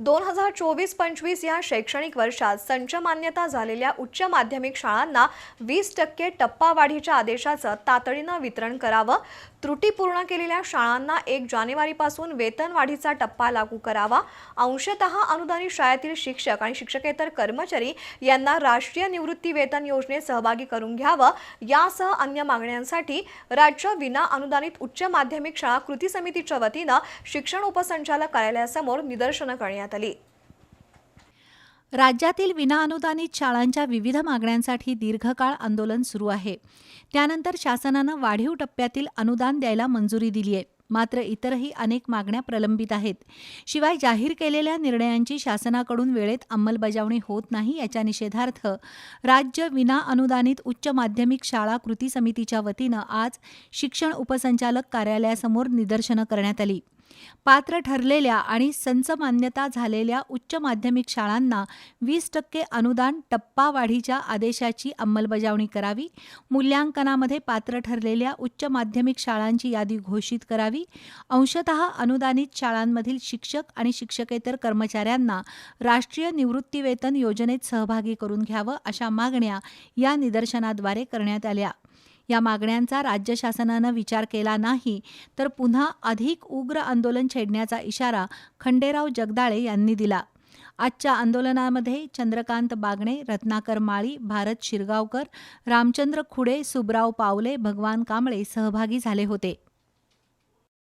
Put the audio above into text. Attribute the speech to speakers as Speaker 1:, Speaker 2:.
Speaker 1: दोन हजार चोवीस पंचवीस या शैक्षणिक वर्षात संच मान्यता झालेल्या उच्च माध्यमिक शाळांना वीस टक्के टप्पावाढीच्या आदेशाचं तातडीनं वितरण करावं. त्रुटी पूर्ण केलेल्या शाळांना एक जानेवारीपासून वेतनवाढीचा टप्पा लागू करावा. अंशतः अनुदानित शाळेतील शिक्षक आणि शिक्षकेतर कर्मचारी यांना राष्ट्रीय निवृत्ती वेतन योजनेत सहभागी करून घ्यावं. यासह अन्य मागण्यांसाठी राज्य विना अनुदानित उच्च माध्यमिक शाळा कृती समितीच्या वतीनं शिक्षण उपसंचालक कार्यालयासमोर निदर्शनं करण्यात आली.
Speaker 2: राज्यातील विनाअनुदानित शाळांच्या विविध मागण्यांसाठी दीर्घकाळ आंदोलन सुरू आहे. त्यानंतर शासनानं वाढीव टप्प्यातील अनुदान द्यायला मंजुरी दिली आहे. मात्र इतरही अनेक मागण्या प्रलंबित आहेत. शिवाय जाहीर केलेल्या निर्णयांची शासनाकडून वेळेत अंमलबजावणी होत नाही याच्या निषेधार्थ राज्य विना अनुदानित उच्च माध्यमिक शाळा कृती समितीच्या वतीनं आज शिक्षण उपसंचालक कार्यालयासमोर निदर्शनं करण्यात आली. पात्र ठरलेल्या आणि संच मान्यता झालेल्या उच्च माध्यमिक शाळांना वीस टक्के अनुदान टप्पा वाढीच्या आदेशाची अंमलबजावणी करावी. मूल्यांकनामध्ये पात्र ठरलेल्या उच्च माध्यमिक शाळांची यादी घोषित करावी. अंशतः अनुदानित शाळांमधील शिक्षक आणि शिक्षकेतर कर्मचाऱ्यांना राष्ट्रीय निवृत्तीवेतन योजनेत सहभागी करून घ्यावं अशा मागण्या या निदर्शनाद्वारे करण्यात आल्या. या मागण्यांचा राज्य शासनानं विचार केला नाही तर पुन्हा अधिक उग्र आंदोलन छेडण्याचा इशारा खंडेराव जगदाळे यांनी दिला. आजच्या आंदोलनामध्ये चंद्रकांत बागणे रत्नाकर माळी भारत शिरगावकर रामचंद्र खुडे सुबराव पावले भगवान कांबळे सहभागी झाले होते.